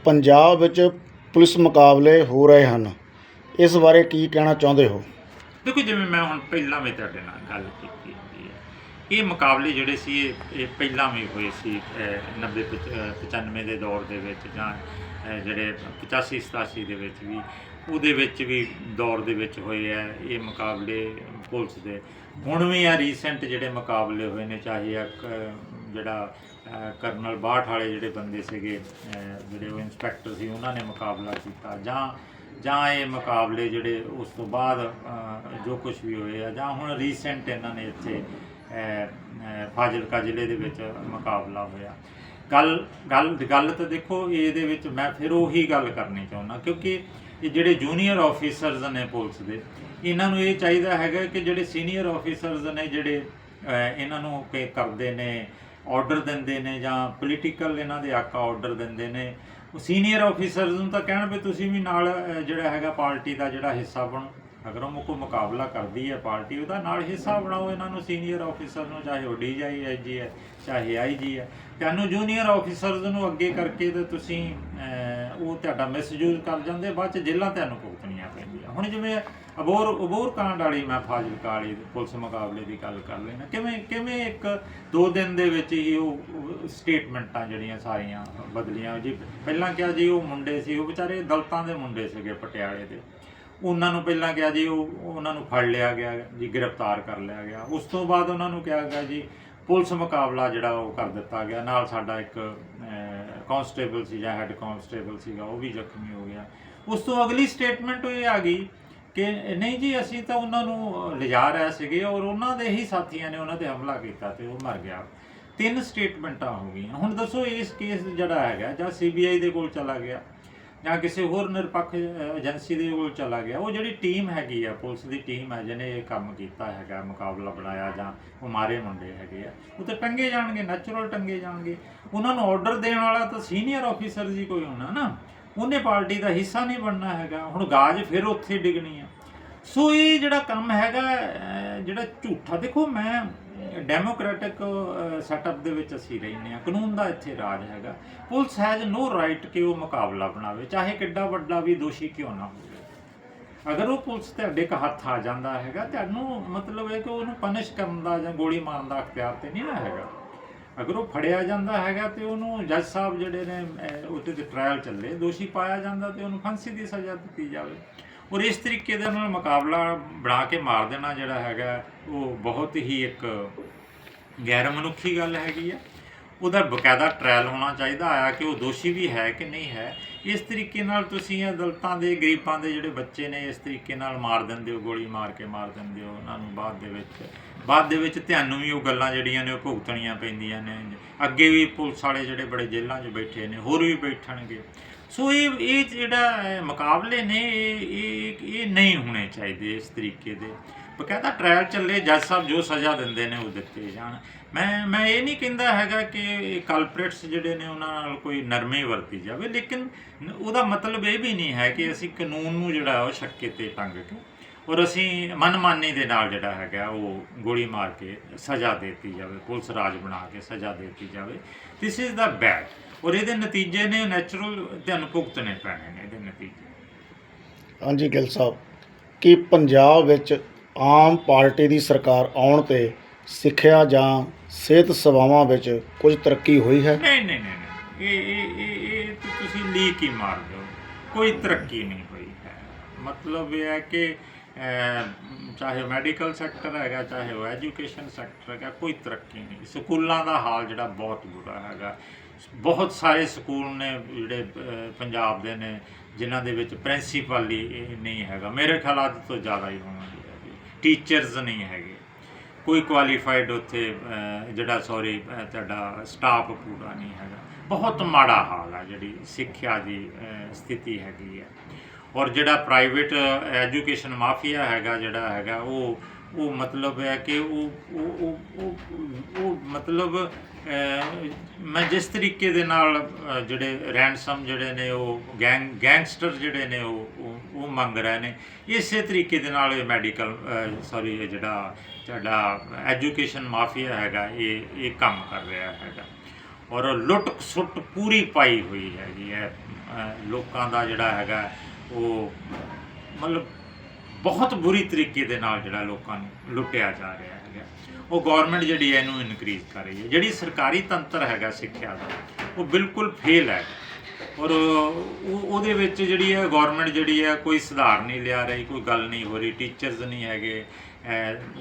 ਪੰਜਾਬ ਵਿੱਚ ਪੁਲਿਸ ਮੁਕਾਬਲੇ ਹੋ ਰਹੇ ਹਨ। ਇਸ ਬਾਰੇ ਕੀ ਕਹਿਣਾ ਚਾਹੁੰਦੇ ਹੋ? ਦੇਖੋ ਜਿਵੇਂ ਮੈਂ ਹੁਣ ਪਹਿਲਾਂ ਵੀ ਤੁਹਾਡੇ ਨਾਲ ਗੱਲ ਕੀਤੀ ਹੁੰਦੀ ਹੈ ਇਹ ਮੁਕਾਬਲੇ ਜਿਹੜੇ ਸੀ ਇਹ ਇਹ ਪਹਿਲਾਂ ਵੀ ਹੋਏ ਸੀ ਅਹ 90 ਪਚ- ਅਹ 95 ਦੇ ਦੌਰ ਦੇ ਵਿੱਚ ਜਾਂ ਅਹ ਜਿਹੜੇ 85 87 ਦੇ ਵਿੱਚ ਵੀ ਉਹਦੇ ਵਿੱਚ ਵੀ ਦੌਰ ਦੇ ਵਿੱਚ ਹੋਏ ਆ ਇਹ ਮੁਕਾਬਲੇ ਪੁਲਿਸ ਦੇ। ਹੁਣ ਵੀ ਆ ਰੀਸੈਂਟ ਜਿਹੜੇ ਮੁਕਾਬਲੇ ਹੋਏ ਨੇ ਚਾਹੇ ਇੱਕ ਅਹ, ਜਿਹੜਾ ਕਰਨਲ ਬਾਠ ਵਾਲੇ ਜਿਹੜੇ ਬੰਦੇ ਸੀਗੇ ਜਿਹੜੇ ਉਹ ਇੰਸਪੈਕਟਰ ਸੀ, ਉਹਨਾਂ ਨੇ ਮੁਕਾਬਲਾ ਕੀਤਾ। ਜਾਂ ਜਾਂ ਇਹ ਮੁਕਾਬਲੇ ਜਿਹੜੇ ਉਸ ਤੋਂ ਬਾਅਦ ਜੋ ਕੁਝ ਵੀ ਹੋਏ ਆ, ਜਾਂ ਹੁਣ ਰੀਸੈਂਟ ਇਹਨਾਂ ਨੇ ਇੱਥੇ ਫਾਜ਼ਿਲਕਾ ਜ਼ਿਲ੍ਹੇ ਦੇ ਵਿੱਚ ਮੁਕਾਬਲਾ ਹੋਇਆ। ਗੱਲ ਗੱਲ ਗੱਲ ਤਾਂ ਦੇਖੋ, ਇਹਦੇ ਵਿੱਚ ਮੈਂ ਫਿਰ ਉਹੀ ਗੱਲ ਕਰਨੀ ਚਾਹੁੰਦਾ, ਕਿਉਂਕਿ ਇਹ ਜਿਹੜੇ ਜੂਨੀਅਰ ਆਫੀਸਰਸ ਨੇ ਪੁਲਿਸ ਦੇ, ਇਹਨਾਂ ਨੂੰ ਇਹ ਚਾਹੀਦਾ ਹੈਗਾ ਕਿ ਜਿਹੜੇ ਸੀਨੀਅਰ ਆਫੀਸਰਸ ਨੇ ਜਿਹੜੇ ਇਹਨਾਂ ਨੂੰ ਕਿ ਕਰਦੇ ਨੇ ਆਰਡਰ ਦਿੰਦੇ ਨੇ ਜਾਂ ਪੋਲੀਟੀਕਲ ਇਹਨਾਂ ਦੇ ਆਕਾ ਆਰਡਰ ਦਿੰਦੇ ਨੇ। ਉਹ ਸੀਨੀਅਰ ਆਫੀਸਰਸ ਨੂੰ ਤਾਂ ਕਹਿਣ ਵੀ ਤੁਸੀਂ ਵੀ ਨਾਲ ਜਿਹੜਾ ਹੈਗਾ ਪਾਰਟੀ ਦਾ ਜਿਹੜਾ ਹਿੱਸਾ ਬਣੋ। ਅਗਰ ਉਹ ਕੋਈ ਮੁਕਾਬਲਾ ਕਰਦੀ ਹੈ ਪਾਰਟੀ, ਉਹਦਾ ਨਾਲ ਹਿੱਸਾ ਬਣਾਓ ਇਹਨਾਂ ਨੂੰ ਸੀਨੀਅਰ ਆਫੀਸਰ ਨੂੰ, ਚਾਹੇ ਉਹ ਡੀਆਈਆਈਜੀ ਹੈ ਚਾਹੇ ਆਈਜੀ ਹੈ। ਤੁਹਾਨੂੰ ਜੂਨੀਅਰ ਆਫੀਸਰਸ ਨੂੰ ਅੱਗੇ ਕਰਕੇ ਤੇ ਤੁਸੀਂ ਉਹ ਤੁਹਾਡਾ ਮਿਸਯੂਜ਼ ਕਰ ਜਾਂਦੇ, ਬਾਅਦ ਚ ਜੇਲ੍ਹਾਂ ਤੁਹਾਨੂੰ ਭੁਗਤਣੀਆਂ ਹੁਣ ਜਿਵੇਂ ਅਬੋਰ ਅਬੋਰ ਕਾਂਡ ਵਾਲੀ ਮੈਂ ਫਾਜ਼ਿਲਕਾ ਵਾਲੀ ਪੁਲਿਸ ਮੁਕਾਬਲੇ ਦੀ ਗੱਲ ਕਰ ਲੈਣਾ ਕਿਵੇਂ ਕਿਵੇਂ ਇੱਕ ਦੋ ਦਿਨ ਦੇ ਵਿੱਚ ਹੀ ਉਹ ਸਟੇਟਮੈਂਟਾਂ ਜਿਹੜੀਆਂ ਸਾਰੀਆਂ ਬਦਲੀਆਂ ਜੀ? ਪਹਿਲਾਂ ਕਿਹਾ ਜੀ ਉਹ ਮੁੰਡੇ ਸੀ, ਉਹ ਵਿਚਾਰੇ ਦਲਤਾਂ ਦੇ ਮੁੰਡੇ ਸੀਗੇ ਪਟਿਆਲੇ ਦੇ। ਉਹਨਾਂ ਨੂੰ ਪਹਿਲਾਂ ਕਿਹਾ ਜੀ ਉਹ, ਉਹਨਾਂ ਨੂੰ ਫੜ ਲਿਆ ਗਿਆ, ਜੀ ਗ੍ਰਿਫਤਾਰ ਕਰ ਲਿਆ ਗਿਆ। ਉਸ ਤੋਂ ਬਾਅਦ ਉਹਨਾਂ ਨੂੰ ਕਿਹਾ ਗਿਆ ਜੀ, ਪੁਲਿਸ ਮੁਕਾਬਲਾ ਜਿਹੜਾ ਉਹ ਕਰ ਦਿੱਤਾ ਗਿਆ। ਨਾਲ ਸਾਡਾ ਇੱਕ ਕਾਂਸਟੇਬਲ ਸੀ ਜਾਂ ਹੈੱਡ ਕਾਂਸਟੇਬਲ ਸੀਗਾ, ਉਹ ਵੀ ਜ਼ਖਮੀ ਹੋ ਗਿਆ। ਉਸ ਤੋਂ ਅਗਲੀ ਸਟੇਟਮੈਂਟ ਇਹ ਆ ਗਈ ਕਿ ਨਹੀਂ ਜੀ, ਅਸੀਂ ਤਾਂ ਉਹਨਾਂ ਨੂੰ ਲਿਜਾ ਰਹੇ ਸੀਗੇ ਔਰ ਉਹਨਾਂ ਦੇ ਹੀ ਸਾਥੀਆਂ ਨੇ ਉਹਨਾਂ ਤੇ ਹਮਲਾ ਕੀਤਾ ਤੇ ਉਹ ਮਰ ਗਿਆ। ਤਿੰਨ ਸਟੇਟਮੈਂਟਾਂ ਹੋ ਗਈਆਂ। ਹੁਣ ਦੱਸੋ ਇਸ ਕੇਸ ਜਿਹੜਾ ਹੈਗਾ ਜਾਂ ਸੀਬੀਆਈ ਦੇ ਕੋਲ ਚਲਾ ਗਿਆ। ਜਾਂ ਕਿਸੇ ਹੋਰ ਨਿਰਪੱਖ ਏਜੰਸੀ ਦੇ ਕੋਲ ਚਲਾ ਗਿਆ, ਉਹ ਜਿਹੜੀ ਟੀਮ ਹੈਗੀ ਆ, ਪੁਲਿਸ ਦੀ ਟੀਮ ਹੈ ਜਿਹਨੇ ਇਹ ਕੰਮ ਕੀਤਾ ਹੈਗਾ, ਮੁਕਾਬਲਾ ਬਣਾਇਆ ਜਾਂ ਉਹ ਮਾਰੇ ਮੁੰਡੇ ਹੈਗੇ ਆ, ਉਹ ਤੇ ਟੰਗੇ ਜਾਣਗੇ ਨੈਚੁਰਲ ਟੰਗੇ ਜਾਣਗੇ। ਉਹਨਾਂ ਨੂੰ ਆਰਡਰ ਦੇਣ ਵਾਲਾ ਤਾਂ ਸੀਨੀਅਰ ਆਫੀਸਰ ਜੀ ਕੋਈ ਹੋਣਾ ਨਾ, ਉਹਨੇ ਪਾਰਟੀ ਦਾ ਹਿੱਸਾ ਨਹੀਂ ਬਣਨਾ ਹੈਗਾ, ਹੁਣ ਗਾਜ ਫਿਰ ਉੱਥੇ ਡਿੱਗਣੀ ਆ। ਸੋ ਇਹ ਜਿਹੜਾ ਕੰਮ ਹੈਗਾ ਜਿਹੜਾ ਝੂਠਾ, ਦੇਖੋ ਮੈਂ ਡੈਮੋਕ੍ਰੈਟਿਕ ਸੈਟਅਪ ਦੇ ਵਿੱਚ ਅਸੀਂ ਰਹਿੰਦੇ ਹਾਂ। ਕਾਨੂੰਨ ਦਾ ਇੱਥੇ ਰਾਜ ਹੈਗਾ। ਪੁਲਿਸ ਹੈਜ਼ ਨੋ ਰਾਈਟ ਕਿ ਉਹ ਮੁਕਾਬਲਾ ਬਣਾਵੇ। ਚਾਹੇ ਕਿੱਡਾ ਵੱਡਾ ਵੀ ਦੋਸ਼ੀ ਕਿਉਂ ਨਾ ਹੋਵੇ। ਅਗਰ ਉਹ ਪੁਲਿਸ ਤੁਹਾਡੇ ਇੱਕ ਹੱਥ ਆ ਜਾਂਦਾ ਹੈਗਾ ਤੁਹਾਨੂੰ ਮਤਲਬ ਹੈ ਕਿ ਉਹਨੂੰ ਪਨਿਸ਼ ਕਰਨ ਦਾ ਜਾਂ ਗੋਲੀ ਮਾਰਨ ਦਾ ਅਖਤਿਆਰ ਤੇ ਨਹੀਂ ਨਾ ਹੈਗਾ। ਅਗਰ ਉਹ ਫੜਿਆ ਜਾਂਦਾ ਹੈਗਾ ਤੇ ਉਹਨੂੰ ਜੱਜ ਸਾਹਿਬ ਜਿਹੜੇ ਨੇ ਅਹ, ਉਹਦੇ ਤੇ ਟ੍ਰਾਇਲ ਚੱਲੇ। ਦੋਸ਼ੀ ਪਾਇਆ ਜਾਂਦਾ ਤੇ ਉਹਨੂੰ ਫਾਂਸੀ ਦੀ ਸਜ਼ਾ ਦਿੱਤੀ ਜਾਵੇ। ਔਰ ਇਸ ਤਰੀਕੇ ਦੇ ਨਾਲ ਮੁਕਾਬਲਾ ਬਣਾ ਕੇ ਮਾਰ ਦੇਣਾ ਜਿਹੜਾ ਹੈਗਾ ਉਹ ਬਹੁਤ ਹੀ ਇੱਕ ਗੈਰ ਮਨੁੱਖੀ ਗੱਲ ਹੈਗੀ ਆ। ਉਹਦਾ ਬਕਾਇਦਾ ਟ੍ਰਾਇਲ ਹੋਣਾ ਚਾਹੀਦਾ ਆ ਕਿ ਉਹ ਦੋਸ਼ੀ ਵੀ ਹੈ ਕਿ ਨਹੀਂ ਹੈ। ਇਸ ਤਰੀਕੇ ਨਾਲ ਤੁਸੀਂ ਇਹ ਦਲਤਾਂ ਦੇ, ਗਰੀਬਾਂ ਦੇ ਜਿਹੜੇ ਬੱਚੇ ਨੇ, ਇਸ ਤਰੀਕੇ ਨਾਲ ਮਾਰ ਦਿੰਦੇ ਹੋ, ਗੋਲੀ ਮਾਰ ਕੇ ਮਾਰ ਦਿੰਦੇ ਹੋ, ਉਹਨਾਂ ਨੂੰ ਬਾਅਦ ਦੇ ਵਿੱਚ। ਬਾਅਦ ਦੇ ਵਿੱਚ ਤੁਹਾਨੂੰ ਵੀ ਉਹ ਗੱਲਾਂ ਜਿਹੜੀਆਂ ਨੇ ਉਹ ਭੁਗਤਣੀਆਂ ਪੈਂਦੀਆਂ ਨੇ। ਅੱਗੇ ਵੀ ਪੁਲਿਸ ਵਾਲੇ ਜਿਹੜੇ ਬੜੇ ਜੇਲ੍ਹਾਂ 'ਚ ਬੈਠੇ ਨੇ, ਹੋਰ ਵੀ ਬੈਠਣਗੇ। ਸੋ ਇਹ ਇਹ ਜਿਹੜਾ ਮੁਕਾਬਲੇ ਨੇ ਇਹ ਇਹ ਨਹੀਂ ਹੋਣੇ ਚਾਹੀਦੇ ਇਸ ਤਰੀਕੇ ਦੇ। ਬਕਾਇਦਾ ਟ੍ਰਾਇਲ ਚੱਲੇ, ਜੱਜ ਸਾਹਿਬ ਜੋ ਸਜ਼ਾ ਦਿੰਦੇ ਨੇ ਉਹ ਦਿੱਤੇ ਜਾਣ। ਮੈਂ ਮੈਂ ਇਹ ਨਹੀਂ ਕਹਿੰਦਾ ਹੈਗਾ ਕਿ ਕਲਪ੍ਰੇਟਸ ਜਿਹੜੇ ਨੇ ਉਹਨਾਂ ਨਾਲ ਕੋਈ ਨਰਮੀ ਵਰਤੀ ਜਾਵੇ, ਲੇਕਿਨ ਉਹਦਾ ਮਤਲਬ ਇਹ ਵੀ ਨਹੀਂ ਹੈ ਕਿ ਅਸੀਂ ਕਾਨੂੰਨ ਨੂੰ ਜਿਹੜਾ ਉਹ ਸ਼ੱਕੇ ਤੇ ਟੰਗ ਕੇ ਔਰ ਅਸੀਂ ਮਨਮਾਨੀ ਦੇ ਨਾਲ ਜਿਹੜਾ ਹੈਗਾ ਉਹ ਗੋਲੀ ਮਾਰ ਕੇ ਸਜ਼ਾ ਦਿੱਤੀ ਜਾਵੇ, ਪੁਲਿਸ ਰਾਜ ਬਣਾ ਕੇ ਸਜ਼ਾ ਦਿੱਤੀ ਜਾਵੇ। ਥਿਸ ਇਜ਼ ਦਾ ਬੈਡ ਔਰ ਇਹਦੇ ਨਤੀਜੇ ਨੇ ਨੈਚੁਰਲ ਤੁਹਾਨੂੰ ਭੁਗਤਣੇ ਪੈਣੇ ਨੇ ਇਹਦੇ ਨਤੀਜੇ। ਹਾਂਜੀ ਗਿੱਲ ਸਾਹਿਬ, ਕਿ ਪੰਜਾਬ ਵਿੱਚ ਆਮ ਪਾਰਟੀ ਦੀ ਸਰਕਾਰ ਆਉਣ ਤੇ ਸਿੱਖਿਆ ਜਾਂ ਸਿਹਤ ਸੇਵਾਵਾਂ ਵਿੱਚ ਕੁਝ ਤਰੱਕੀ ਹੋਈ ਹੈ? ਨਹੀਂ ਨਹੀਂ ਨਹੀਂ ਨਹੀਂ। ਇਹ ਇਹ ਇਹ ਇਹ ਤਾਂ ਤੁਸੀਂ ਲੀਕ ਹੀ ਮਾਰ ਦਿਓ। ਕੋਈ ਤਰੱਕੀ ਨਹੀਂ ਹੋਈ ਹੈ। ਮਤਲਬ ਇਹ ਹੈ ਕਿ ਅਹ, ਚਾਹੇ ਮੈਡੀਕਲ ਸੈਕਟਰ ਹੈਗਾ ਚਾਹੇ ਉਹ ਐਜੂਕੇਸ਼ਨ ਸੈਕਟਰ ਹੈਗਾ ਕੋਈ ਤਰੱਕੀ ਨਹੀਂ। ਸਕੂਲਾਂ ਦਾ ਹਾਲ ਜਿਹੜਾ ਬਹੁਤ ਬੁਰਾ ਹੈਗਾ। ਬਹੁਤ ਸਾਰੇ ਸਕੂਲ ਨੇ ਜਿਹੜੇ ਅਹ, ਪੰਜਾਬ ਦੇ ਨੇ ਜਿਨ੍ਹਾਂ ਦੇ ਵਿੱਚ ਪ੍ਰਿੰਸੀਪਲ ਹੀ ਇਹ ਨਹੀਂ ਹੈਗਾ। ਮੇਰੇ ਖਿਆਲ ਅੱਜ ਤੋਂ ਜ਼ਿਆਦਾ ਹੀ ਹੋਣਗੇ। ਟੀਚਰਸ ਨਹੀਂ ਹੈਗੇ। ਕੋਈ ਕੁਆਲੀਫਾਈਡ ਉੱਥੇ ਜਿਹੜਾ ਸੌਰੀ ਤੁਹਾਡਾ ਸਟਾਫ ਪੂਰਾ ਨਹੀਂ ਹੈਗਾ। ਬਹੁਤ ਮਾੜਾ ਹਾਲ ਆ ਜਿਹੜੀ ਸਿੱਖਿਆ ਦੀ ਸਥਿਤੀ ਹੈਗੀ ਹੈ ਔਰ ਜਿਹੜਾ ਪ੍ਰਾਈਵੇਟ ਐਜੂਕੇਸ਼ਨ ਮਾਫੀਆ ਹੈਗਾ ਜਿਹੜਾ ਹੈਗਾ, ਉਹ ਉਹ ਮਤਲਬ ਹੈ ਕਿ ਉਹ ਉਹ ਉਹ, ਉਹ- ਮਤਲਬ ਮੈਂ ਜਿਸ ਤਰੀਕੇ ਦੇ ਨਾਲ ਜਿਹੜੇ ਰੈਂਸਮ ਜਿਹੜੇ ਨੇ ਉਹ ਗੈਂਗ ਗੈਂਗਸਟਰ ਜਿਹੜੇ ਨੇ ਉਹ ਉਹ- ਮੰਗ ਰਹੇ ਨੇ। ਇਸੇ ਤਰੀਕੇ ਦੇ ਨਾਲ ਇਹ ਮੈਡੀਕਲ ਸੌਰੀ ਇਹ ਜਿਹੜਾ ਤੁਹਾਡਾ ਐਜੂਕੇਸ਼ਨ ਮਾਫੀਆ ਹੈਗਾ, ਇਹ ਇਹ ਕੰਮ ਕਰ ਰਿਹਾ ਹੈਗਾ। ਔਰ ਲੁੱਟ ਸੁੱਟ ਪੂਰੀ ਪਾਈ ਹੋਈ ਹੈਗੀ ਹੈ। ਲੋਕਾਂ ਦਾ ਜਿਹੜਾ ਹੈਗਾ, ਉਹ ਮਤਲਬ ਬਹੁਤ ਬੁਰੀ ਤਰੀਕੇ ਦੇ ਨਾਲ ਜਿਹੜਾ ਲੋਕਾਂ ਨੂੰ ਲੁੱਟਿਆ ਜਾ ਰਿਹਾ ਹੈਗਾ। ਉਹ ਗਵਰਨਮੈਂਟ ਜਿਹੜੀ ਹੈ ਇਹਨੂੰ ਇਨਕਰੀਜ਼ ਕਰ ਰਹੀ ਹੈ। ਜਿਹੜੀ ਸਰਕਾਰੀ ਤੰਤਰ ਹੈਗਾ ਸਿੱਖਿਆ ਦਾ, ਉਹ ਬਿਲਕੁਲ ਫੇਲ ਹੈ। ਔਰ ਉਹ ਉਹਦੇ ਵਿੱਚ ਜਿਹੜੀ ਹੈ ਗਵਰਨਮੈਂਟ ਜਿਹੜੀ ਹੈ ਕੋਈ ਸੁਧਾਰ ਨਹੀਂ ਲਿਆ ਰਹੀ, ਕੋਈ ਗੱਲ ਨਹੀਂ ਹੋ ਰਹੀ ਟੀਚਰਸ ਨਹੀਂ ਹੈਗੇ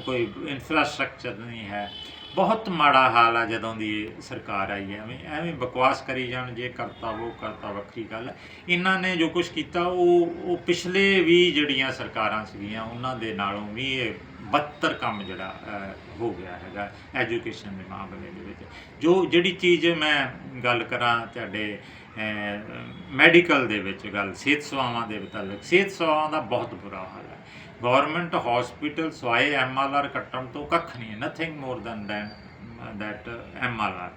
ਕੋਈ ਇਨਫਰਾਸਟ੍ਰਕਚਰ ਨਹੀਂ ਹੈ। ਬਹੁਤ ਮਾੜਾ ਹਾਲ ਆ ਜਦੋਂ ਦੀ ਸਰਕਾਰ ਆਈ ਹੈ। ਐਵੇਂ ਐਵੇਂ ਬਕਵਾਸ ਕਰੀ ਜਾਣ, ਜੇ ਕਰਤਾ ਉਹ ਕਰਤਾ, ਵੱਖਰੀ ਗੱਲ ਇਹਨਾਂ ਨੇ ਜੋ ਕੁਝ ਕੀਤਾ, ਉਹ ਉਹ ਪਿਛਲੇ ਵੀ ਜਿਹੜੀਆਂ ਸਰਕਾਰਾਂ ਸੀਗੀਆਂ, ਉਹਨਾਂ ਦੇ ਨਾਲੋਂ ਵੀ ਇਹ ਬੱਤਰ ਕੰਮ ਜਿਹੜਾ ਹੋ ਗਿਆ ਹੈਗਾ ਐਜੂਕੇਸ਼ਨ ਦੇ ਮਾਮਲੇ ਦੇ ਵਿੱਚ। ਜੋ ਜਿਹੜੀ ਚੀਜ਼ ਮੈਂ ਗੱਲ ਕਰਾਂ ਤੁਹਾਡੇ ਮੈਡੀਕਲ ਦੇ ਵਿੱਚ ਗੱਲ, ਸਿਹਤ ਸੇਵਾਵਾਂ ਦੇ ਮੁਤਲਕ, ਸਿਹਤ ਸੇਵਾਵਾਂ ਦਾ ਬਹੁਤ ਬੁਰਾ ਹਾਲ ਹੈ। ਗਵਰਨਮੈਂਟ ਹਸਪੀਟਲ ਸਵਾਏ ਐਮਆਰਆਰ ਕੱਟਣ ਤੋਂ ਕੱਖ ਨਹੀਂ nothing more than that MRR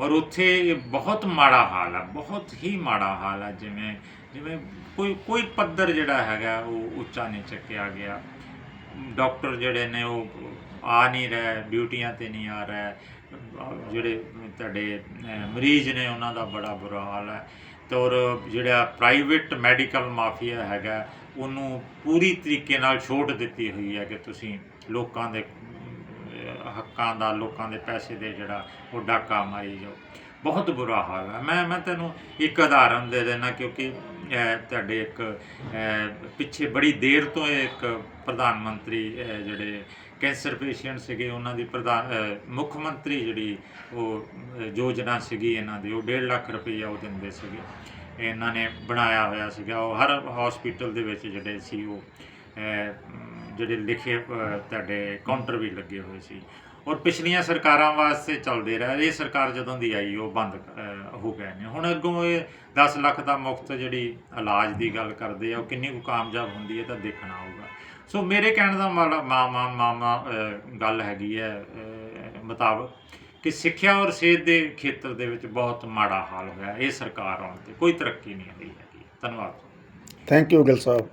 ਔਰ ਉੱਥੇ ਬਹੁਤ ਮਾੜਾ ਹਾਲ ਹੈ, ਬਹੁਤ ਹੀ ਮਾੜਾ ਹਾਲ ਹੈ, ਜਿਵੇਂ ਜਿਵੇਂ ਕੋਈ ਕੋਈ ਪੱਧਰ ਜਿਹੜਾ ਹੈਗਾ, ਉਹ ਉੱਚਾ ਨਹੀਂ ਚੱਕਿਆ ਗਿਆ। ਡਾਕਟਰ ਜਿਹੜੇ ਨੇ, ਉਹ ਆ ਨਹੀਂ ਰਹੇ, ਡਿਊਟੀਆਂ ਤੇ ਨਹੀਂ ਆ ਰਹੇ। ਜਿਹੜੇ ਤੁਹਾਡੇ ਮਰੀਜ਼ ਨੇ, ਉਹਨਾਂ ਦਾ ਬੜਾ ਬੁਰਾ ਹਾਲ ਹੈ। ਤੇ ਔਰ ਜਿਹੜਾ ਪ੍ਰਾਈਵੇਟ ਮੈਡੀਕਲ ਮਾਫੀਆ ਹੈਗਾ ਉਹਨੂੰ ਪੂਰੀ ਤਰੀਕੇ ਨਾਲ ਛੋਟ ਦਿੱਤੀ ਹੋਈ ਹੈ ਕਿ ਤੁਸੀਂ ਲੋਕਾਂ ਦੇ ਹੱਕਾਂ ਦਾ, ਲੋਕਾਂ ਦੇ ਪੈਸੇ ਦੇ ਜਿਹੜਾ ਉਹ ਡਾਕਾ ਮਾਰੀ ਜਾਓ। ਬਹੁਤ ਬੁਰਾ ਹਾਲ ਹੈ। ਮੈਂ ਮੈਂ ਤੈਨੂੰ ਇੱਕ ਉਦਾਹਰਨ ਦੇ ਦੇਣਾ ਕਿਉਂਕਿ ਤੁਹਾਡੇ ਇੱਕ ਪਿੱਛੇ ਬੜੀ ਦੇਰ ਤੋਂ ਇਹ ਇੱਕ ਪ੍ਰਧਾਨ ਮੰਤਰੀ ਜਿਹੜੇ ਕੈਂਸਰ ਪੇਸ਼ੈਂਟ ਸੀਗੇ, ਉਹਨਾਂ ਦੀ ਪ੍ਰਧਾਨ ਮੁੱਖ ਮੰਤਰੀ ਜਿਹੜੀ ਉਹ ਯੋਜਨਾ ਸੀਗੀ ਇਹਨਾਂ ਦੀ, ਉਹ 1.5 ਲੱਖ ਰੁਪਈਆ ਉਹ ਦਿੰਦੇ ਸੀਗੇ। ਇਹਨਾਂ ਨੇ ਬਣਾਇਆ ਹੋਇਆ ਸੀਗਾ। ਉਹ ਹਰ ਹਸਪੀਟਲ ਦੇ ਵਿੱਚ ਜਿਹੜੇ ਸੀ ਉਹ ਜਿਹੜੇ ਲਿਖੇ ਤੁਹਾਡੇ ਕਾਊਂਟਰ ਵੀ ਲੱਗੇ ਹੋਏ ਸੀ। ਔਰ ਪਿਛਲੀਆਂ ਸਰਕਾਰਾਂ ਵਾਸਤੇ ਚੱਲਦੇ ਰਹੇ ਇਹ ਸਰਕਾਰ ਜਦੋਂ ਦੀ ਆਈ ਉਹ ਬੰਦ ਹੋ ਗਏ ਨੇ। ਹੁਣ ਅੱਗੋਂ ਇਹ 10 ਲੱਖ ਦਾ ਮੁਫਤ ਜਿਹੜੀ ਇਲਾਜ ਦੀ ਗੱਲ ਕਰਦੇ ਆ ਉਹ ਕਿੰਨੀ ਕੁ ਕਾਮਯਾਬ ਹੁੰਦੀ ਹੈ ਤਾਂ ਦੇਖਣਾ ਹੋਊਗਾ। ਸੋ ਮੇਰੇ ਕਹਿਣ ਦਾ ਮਾੜਾ ਮਾ ਮਾ ਮਾ ਮਾ, ਗੱਲ ਹੈਗੀ ਹੈ ਮੁਤਾਬਕ ਕਿ ਸਿੱਖਿਆ ਔਰ ਸਿਹਤ ਦੇ ਖੇਤਰ ਦੇ ਵਿੱਚ ਬਹੁਤ ਮਾੜਾ ਹਾਲ ਹੋਇਆ। ਇਹ ਸਰਕਾਰ ਆਉਣ ਤੇ ਕੋਈ ਤਰੱਕੀ ਨਹੀਂ ਹੋਈ ਹੈਗੀ। ਧੰਨਵਾਦ। Thank you Gill Sahib.